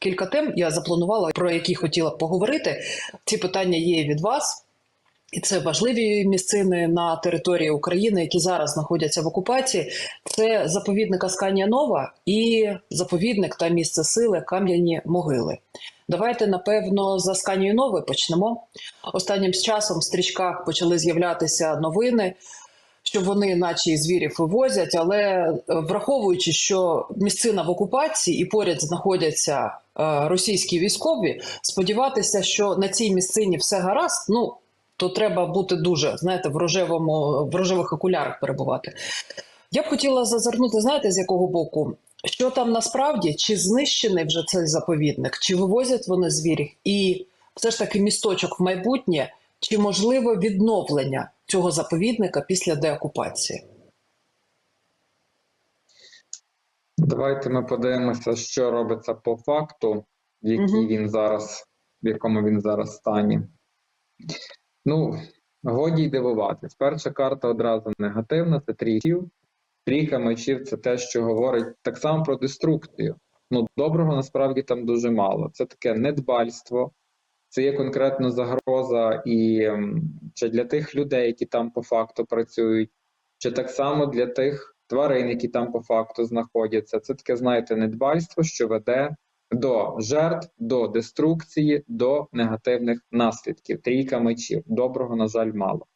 кілька тем. Я запланувала про які хотіла поговорити. Ці питання є від вас. І це важливі місцини на території України, які зараз знаходяться в окупації. Це заповідник Асканія Нова і заповідник та місце сили Кам'яні Могили. Давайте напевно з Асканії Нової почнемо. Останнім часом в стрічках почали з'являтися новини, що вони, наче і звірів, вивозять, але е, враховуючи, що місцина в окупації і поряд знаходяться е, російські військові, сподіватися, що на цій місцині все гаразд, ну то треба бути дуже, знаєте, в рожевому в рожевих окулярах перебувати. Я б хотіла зазирнути, знаєте, з якого боку? Що там насправді, чи знищений вже цей заповідник, чи вивозять вони звірів, і все ж таки місточок в майбутнє, чи можливо відновлення цього заповідника після деокупації? Давайте ми подивимося, що робиться по факту, в якій Мгм. він зараз, в якому він зараз стані. Ну, годі й дивуватись. Перша карта одразу негативна, це трійків. Трійка мечів це те, що говорить так само про деструкцію. Ну, доброго насправді там дуже мало. Це таке недбальство, це є конкретно загроза і чи для тих людей, які там по факту працюють, чи так само для тих тварин, які там по факту знаходяться. Це таке, знаєте, недбальство, що веде до жертв, до деструкції, до негативних наслідків. Трійка мечів. Доброго, на жаль, мало.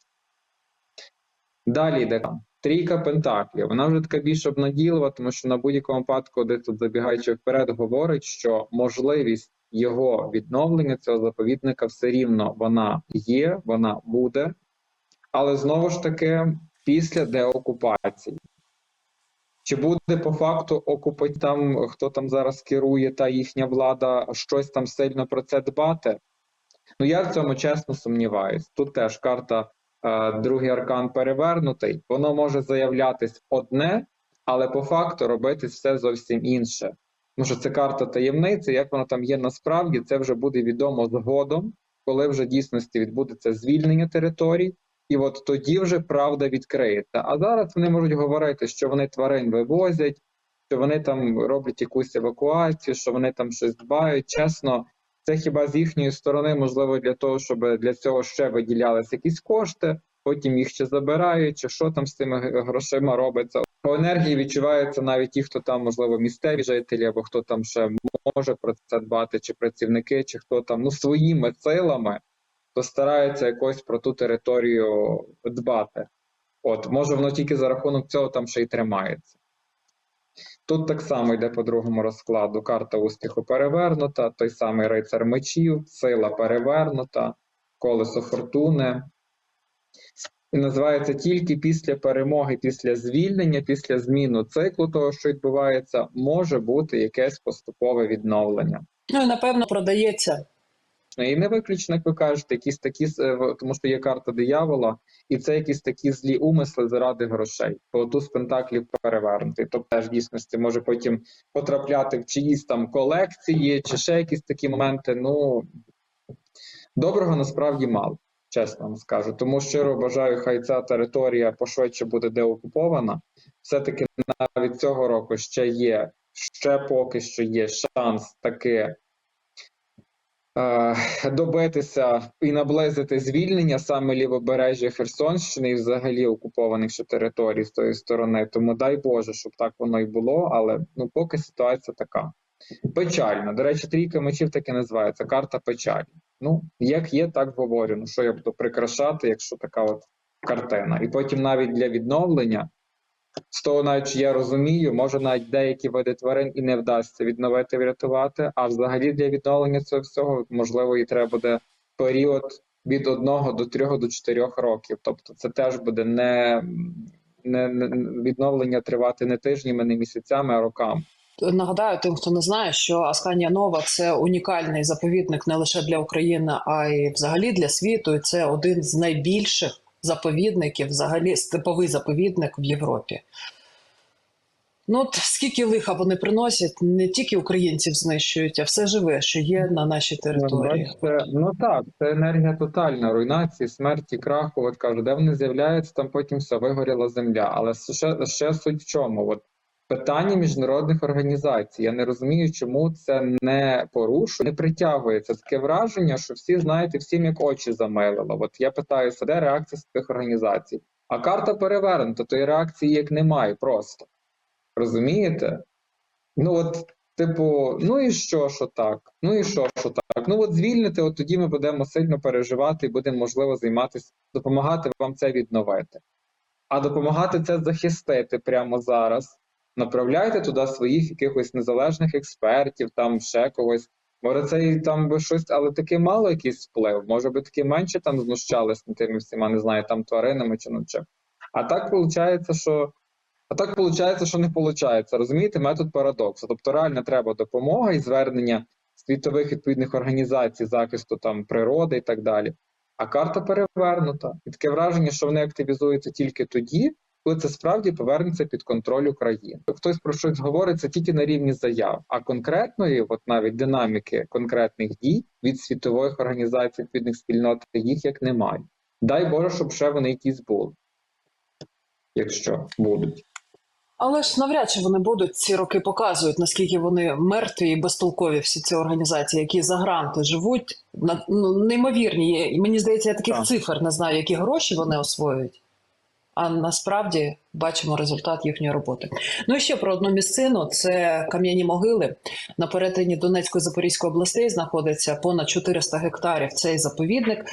Далі йде трійка пентаклів. Вона вже така більш обнадійлива, тому що на будь-якому випадку, де тут забігаючи вперед, говорить, що можливість його відновлення цього заповідника все рівно вона є, вона буде, але знову ж таки після деокупації. Чи буде по факту окупать там, хто там зараз керує, та їхня влада щось там сильно про це дбати? Ну я в цьому чесно сумніваюсь. Тут теж карта, е, другий аркан перевернутий, воно може заявлятись одне, але по факту робити все зовсім інше. Тому що це карта таємниці, як воно там є насправді, це вже буде відомо згодом, коли вже в дійсності відбудеться звільнення територій, і от тоді вже правда відкриється. А зараз вони можуть говорити, що вони тварин вивозять, що вони там роблять якусь евакуацію, що вони там щось дбають. Чесно, це хіба з їхньої сторони можливо для того, щоб для цього ще виділялися якісь кошти, потім їх ще забирають, чи що там з цими грошима робиться. По енергії відчуваються навіть ті, хто там, можливо, місцеві жителі, або хто там ще може про це дбати, чи працівники, чи хто там ну своїми силами, то стараються якось про ту територію дбати. От, може, воно тільки за рахунок цього там ще й тримається. Тут так само йде по другому розкладу. Карта успіху перевернута, той самий рицар мечів, сила перевернута, колесо фортуни. І називається тільки після перемоги, після звільнення, після зміну циклу того, що відбувається, може бути якесь поступове відновлення. Ну і напевно продається. І не виключно, як ви кажете, якісь такі, е, тому що є карта диявола, і це якісь такі злі умисли заради грошей. Бо туз пентаклів перевернутий. Тобто теж в дійсності може потім потрапляти в чиїсь там колекції, чи ще якісь такі моменти. Ну доброго насправді мало, чесно вам скажу. Тому щиро бажаю, хай ця територія пошвидше буде деокупована. Все-таки навіть цього року ще є, ще поки що є шанс таки е, добитися і наблизити звільнення саме лівобережжя Херсонщини і взагалі окупованих ще територій з тої сторони. Тому дай Боже, щоб так воно і було, але ну поки ситуація така. Печальна. До речі, трійка мечів так і називається карта печалі. Ну, як є, так говорю. Ну що я буду прикрашати, якщо така от картина. І потім навіть для відновлення, з того, навіть що я розумію, може навіть деякі види тварин і не вдасться відновити, врятувати. А взагалі для відновлення цього всього можливо і треба буде період від одного до трьох до чотирьох років. Тобто, це теж буде не, не, не відновлення тривати не тижнями, не місяцями, а роками. Нагадаю тим, хто не знає, що Асканія Нова це унікальний заповідник не лише для України, а й взагалі для світу. І це один з найбільших заповідників, взагалі степовий заповідник в Європі. Ну, от скільки лиха вони приносять, не тільки українців знищують, а все живе, що є на нашій території. Бачите, ну так, це енергія тотальна, руйнації, смерті, краху. От кажу, де вони з'являються, там потім все вигоріла земля. Але ще, ще суть в чому? От питання міжнародних організацій. Я не розумію, чому це не порушує, не притягується. Таке враження, що всі знаєте, всім як очі замилило. От я питаюся, де реакція з тих організацій? А карта перевернута, то реакції як немає просто. Розумієте? Ну от, типу, ну і що, що так? Ну і що, що так? Ну от звільнити, от тоді ми будемо сильно переживати і будемо, можливо, займатися, допомагати вам це відновити. А допомагати це захистити прямо зараз. Направляйте туди своїх якихось незалежних експертів, там ще когось. Може, це і там би щось, але таки мало якийсь вплив. Може би таки менше там знущались над тими всіма, не знаю, там тваринами чи над чим. А так виходить, що а так виходить, що не виходить. Розумієте, метод парадоксу. Тобто реально треба допомога і звернення світових відповідних організацій захисту там природи і так далі. А карта перевернута. І таке враження, що вони активізуються тільки тоді, коли це справді повернеться під контроль України. Хтось про щось говорить це тільки на рівні заяв, а конкретної, от навіть динаміки конкретних дій від світових організацій відповідних спільнот їх як немає. Дай Боже, щоб ще вони якісь були, якщо будуть. Але ж навряд чи вони будуть ці роки показують, наскільки вони мертві і безтолкові всі ці організації, які за гранти живуть, ну, неймовірні. Мені здається, я таких Так. цифр не знаю, які гроші вони освоюють. А насправді бачимо результат їхньої роботи. Ну і ще про одну місцину: це кам'яні могили. На перетині Донецької Запорізької областей знаходиться понад 400 гектарів. Цей заповідник.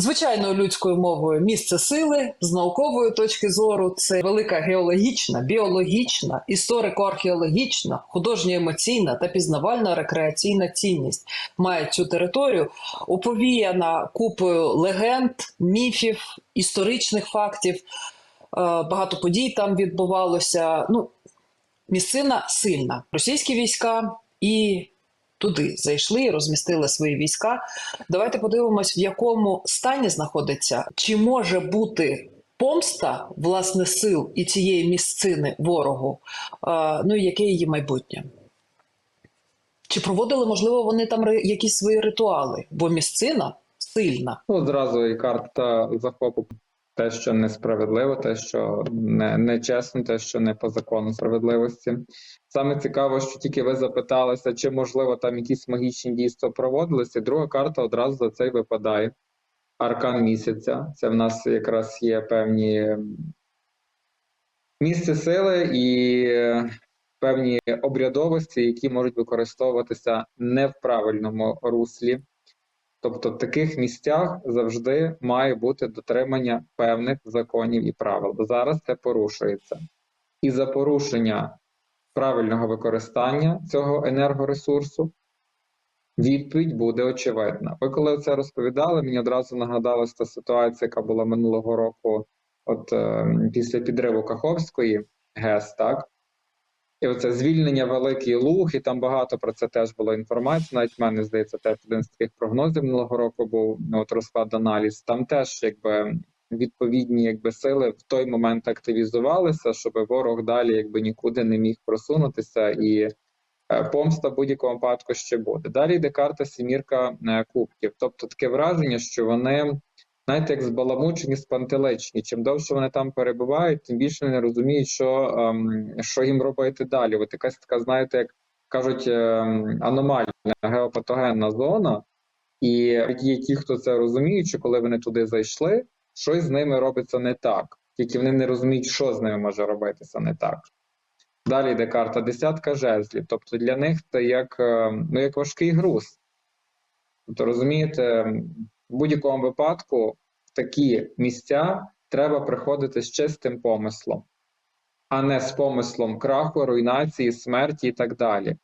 Звичайною людською мовою місце сили з наукової точки зору це велика геологічна, біологічна, історико-археологічна, художньо-емоційна та пізнавальна рекреаційна цінність. Має цю територію оповіяна купою легенд, міфів, історичних фактів. Е, Багато подій там відбувалося. Ну, місцина сильна. Російські війська і туди зайшли і розмістили свої війська. Давайте подивимось, в якому стані знаходиться, чи може бути помста власне сил і цієї місцини ворогу. Ну і яке її майбутнє? Чи проводили, можливо, вони там якісь свої ритуали? Бо місцина сильна. Ну, одразу і карта захопу те, що несправедливо, те, що не, нечесно, те, що не по закону справедливості. Саме цікаво, що тільки ви запиталися, чи можливо там якісь магічні дійства проводилися. Друга карта одразу за це випадає. Аркан місяця. Це в нас якраз є певні місце сили і е, певні обрядовості, які можуть використовуватися не в правильному руслі. Тобто в таких місцях завжди має бути дотримання певних законів і правил. Зараз це порушується. І за порушення правильного використання цього енергоресурсу відповідь буде очевидна. Ви коли це розповідали, мені одразу нагадалася та ситуація, яка була минулого року, от е, після підриву Каховської ГЕС, так? І оце звільнення Великий Луг, і там багато про це теж було інформації. Навіть в мене здається, теж один з таких прогнозів минулого року був ну, от розклад аналіз. Там теж якби відповідні якби сили в той момент активізувалися, щоб ворог далі якби нікуди не міг просунутися, і е, помста в будь-якому випадку ще буде. Далі йде карта сімірка е, кубків. Тобто таке враження, що вони. Знаєте, як збаламучені, спантеличні. Чим довше вони там перебувають, тим більше вони не розуміють, що, ем, що їм робити далі. От якась така, знаєте, як кажуть, ем, аномальна геопатогенна зона, і є ті, хто це розуміють, що коли вони туди зайшли, щось з ними робиться не так. Тільки вони не розуміють, що з ними може робитися не так. Далі йде карта десятка жезлів. Тобто для них це як, ем, ну, як важкий груз. Тобто, розумієте, в будь-якому випадку в такі місця треба приходити з чистим помислом, а не з помислом краху, руйнації, смерті і так далі.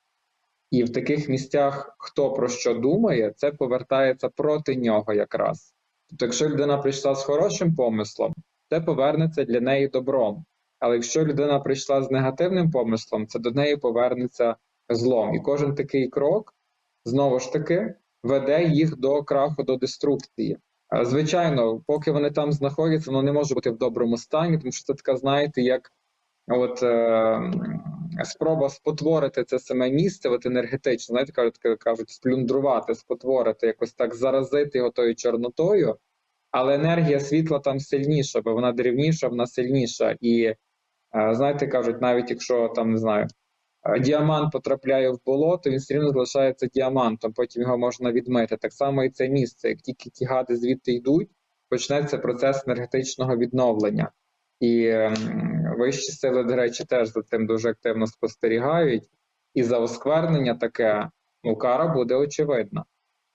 І в таких місцях, хто про що думає, це повертається проти нього якраз. Тобто, якщо людина прийшла з хорошим помислом, це повернеться для неї добром. Але якщо людина прийшла з негативним помислом, це до неї повернеться злом. І кожен такий крок, знову ж таки, веде їх до краху, до деструкції. Звичайно, поки вони там знаходяться, воно не може бути в доброму стані, тому що це така, знаєте, як от е, спроба спотворити це саме місце, от енергетично, знаєте, кажуть, кажуть, сплюндрувати, спотворити, якось так заразити його тою чорнотою, але енергія світла там сильніша, бо вона дрівніша, вона сильніша. І Е, Знаєте, кажуть, навіть якщо там не знаю, діамант потрапляє в болото, він все рівно залишається діамантом, потім його можна відмити. Так само і це місце. Як тільки ті гади звідти йдуть, почнеться процес енергетичного відновлення. І ем, вищі сили, до речі, теж за цим дуже активно спостерігають. І за осквернення таке, ну, кара буде очевидна.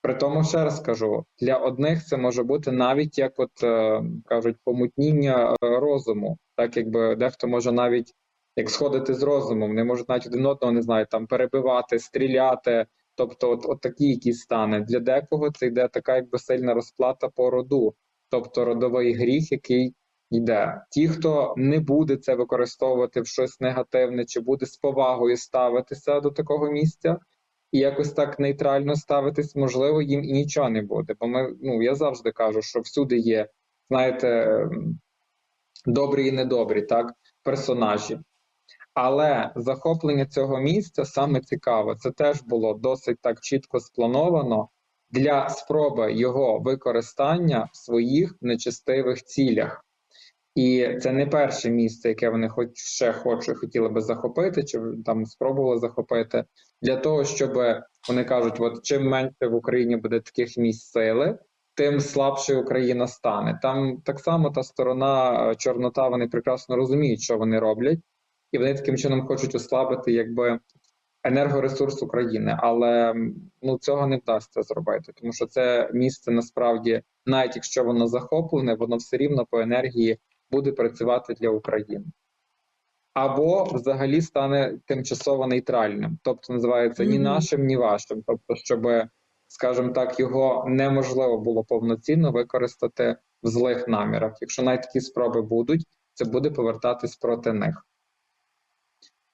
При тому, ще раз кажу, для одних це може бути навіть як от е, кажуть, помутніння е, розуму, так якби дехто може навіть як сходити з розумом, не можуть навіть один одного не знаю, там перебивати, стріляти. Тобто, от, от такі якісь стани. Для декого це йде така якби сильна розплата по роду, тобто родовий гріх, який йде. Ті, хто не буде це використовувати в щось негативне, чи буде з повагою ставитися до такого місця, і якось так нейтрально ставитись, можливо, їм і нічого не буде. Бо ми, ну я завжди кажу, що всюди є, знаєте, ем, добрі і недобрі, так, персонажі. Але захоплення цього місця саме цікаве. Це теж було досить так чітко сплановано для спроби його використання в своїх нечестивих цілях. І це не перше місце, яке вони хоч ще хочуть, хотіли би захопити, чи там спробували захопити, для того, щоб вони кажуть, от чим менше в Україні буде таких місць сили, тим слабше Україна стане. Там так само та сторона е, Чорнота, вони прекрасно розуміють, що вони роблять, і вони таким чином хочуть ослабити якби енергоресурс України, але ну цього не вдасться зробити, тому що це місце насправді, навіть якщо воно захоплене, воно все рівно по енергії буде працювати для України. Або взагалі стане тимчасово нейтральним, тобто називається ні нашим, ні вашим. Тобто, щоб, скажімо так, його неможливо було повноцінно використати в злих намірах. Якщо навіть такі спроби будуть, це буде повертатись проти них.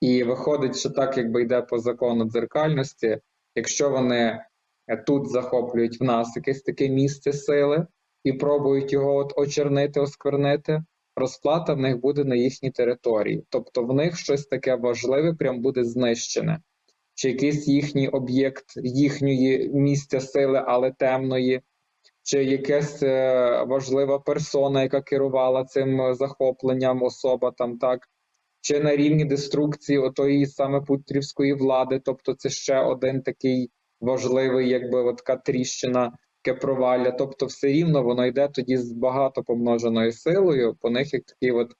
І виходить, що так, якби йде по закону дзеркальності, якщо вони е, тут захоплюють в нас якесь таке місце сили і пробують його от очернити, осквернити, розплата в них буде на їхній території. Тобто в них щось таке важливе прям буде знищене. Чи якийсь їхній об'єкт їхньої місця сили, але темної, чи якась е, важлива персона, яка керувала цим е, захопленням, особа там так, чи на рівні деструкції отої саме путрівської влади, тобто це ще один такий важливий, якби от така тріщина, таке. Тобто, все рівно воно йде тоді з багато помноженою силою, по них як такий от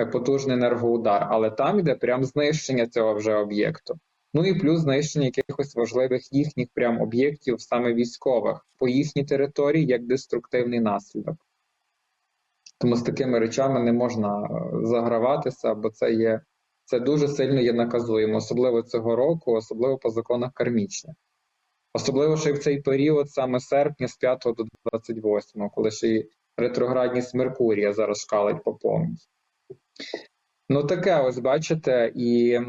е, потужний енергоудар, але там йде прям знищення цього вже об'єкту. Ну і плюс знищення якихось важливих їхніх прям об'єктів, саме військових, по їхній території як деструктивний наслідок. Тому з такими речами не можна е, заграватися, бо це є це дуже сильно є наказуємо, особливо цього року, особливо по законах кармічних. Особливо ще в цей період, саме серпня, з 5 до 28, коли ще й ретроградність Меркурія зараз шкалить по повній. Ну, таке, ось бачите, і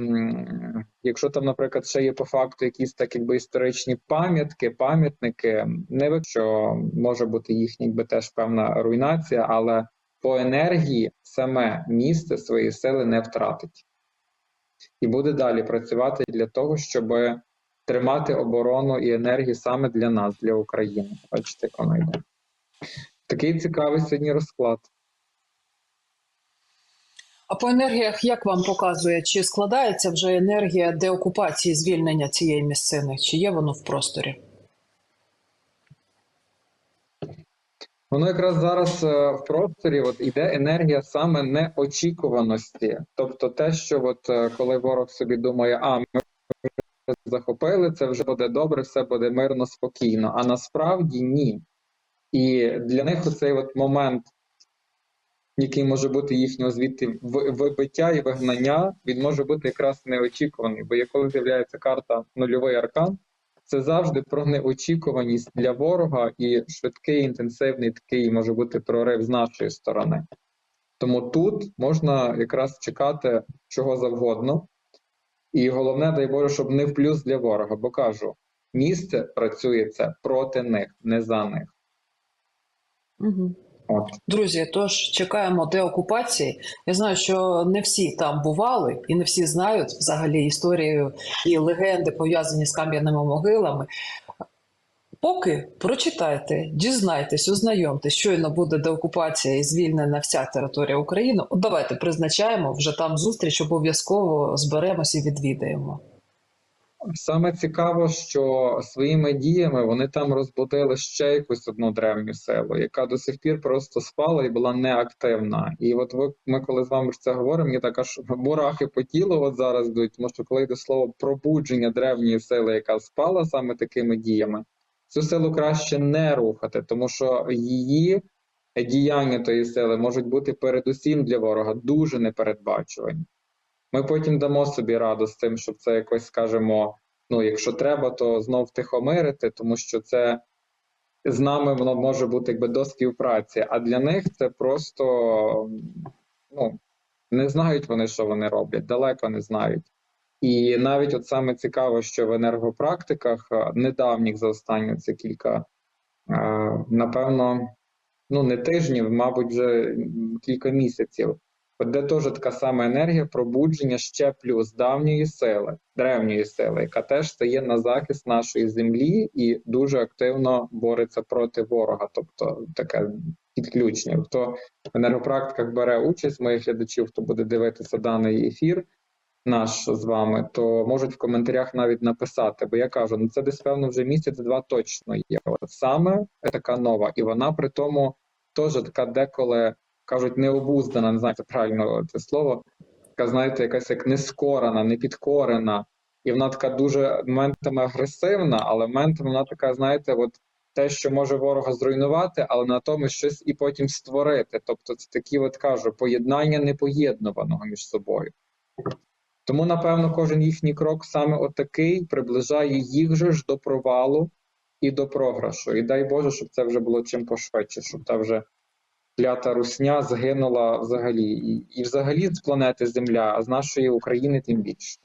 якщо там, наприклад, ще є по факту якісь так, якби історичні пам'ятки, пам'ятники, не що може бути їхня якби теж певна руйнація, але по енергії саме місце свої сили не втратить. І буде далі працювати для того, щоб тримати оборону і енергію саме для нас, для України. Бачите, як воно йде. Такий цікавий сьогодні розклад. А по енергіях як вам показує, чи складається вже енергія деокупації звільнення цієї місцини? Чи є воно в просторі? Воно якраз зараз е, в просторі от іде енергія саме неочікуваності. Тобто те, що от е, коли ворог собі думає, а ми захопили, це вже буде добре, все буде мирно, спокійно. А насправді ні. І для них оцей от момент, який може бути їхнього звідти вибиття і вигнання, він може бути якраз неочікуваний. Бо коли з'являється карта нульовий аркан, це завжди про неочікуваність для ворога і швидкий, інтенсивний такий може бути прорив з нашої сторони. Тому тут можна якраз чекати чого завгодно. І головне, дай Боже, щоб не в плюс для ворога, бо кажу, місце працює це проти них, не за них. Угу. Друзі, тож чекаємо деокупації. Я знаю, що не всі там бували і не всі знають взагалі історію і легенди пов'язані з кам'яними могилами. Поки прочитайте, дізнайтесь, ознайомтесь, щойно буде деокупація і звільнена вся територія України. От давайте призначаємо вже там зустріч, обов'язково зберемось і відвідаємо. Саме цікаво, що своїми діями вони там розбудили ще якусь одну древню силу, яка до сих пір просто спала і була неактивна. І от ви ми, коли з вами про це говоримо, мені так аж мурахи по тілу от зараз йдуть, тому що коли йде слово пробудження древньої сили, яка спала саме такими діями, цю силу краще не рухати, тому що її діяння тої сили можуть бути передусім для ворога дуже непередбачувані. Ми потім дамо собі раду з тим, щоб це якось скажемо. Ну, якщо треба, то знов втихомирити, тому що це з нами воно може бути якби до співпраці. А для них це просто ну, не знають вони, що вони роблять, далеко не знають. І навіть от саме цікаво, що в енергопрактиках е, недавніх за останні це кілька, е, напевно, ну не тижнів, мабуть, вже кілька місяців. Де теж така сама енергія пробудження ще плюс давньої сили, древньої сили, яка теж стає на захист нашої землі і дуже активно бореться проти ворога. Тобто таке підключення. Хто в енергопрактиках бере участь, моїх глядачів, хто буде дивитися даний ефір наш з вами, то можуть в коментарях навіть написати, бо я кажу, ну це десь певно вже місяць-два точно є. От саме така нова, і вона при тому теж така деколи кажуть необуздана, не знаю, як правильно це слово. Така, знаєте, якась як нескорена, непідкорена, і вона така дуже моментами агресивна, але моментами вона така, знаєте, от те, що може ворога зруйнувати, але натомість щось і потім створити. Тобто, це такі, от кажу, поєднання непоєднуваного між собою. Тому, напевно, кожен їхній крок саме отакий приближає їх же ж до провалу і до програшу. І дай Боже, щоб це вже було чим пошвидше, щоб та вже клята русня згинула взагалі. І, і взагалі з планети Земля, а з нашої України тим більше.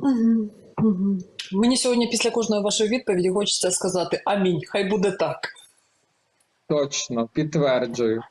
Угу, угу. Мені сьогодні після кожної вашої відповіді хочеться сказати амінь. Хай буде так. Точно, підтверджую.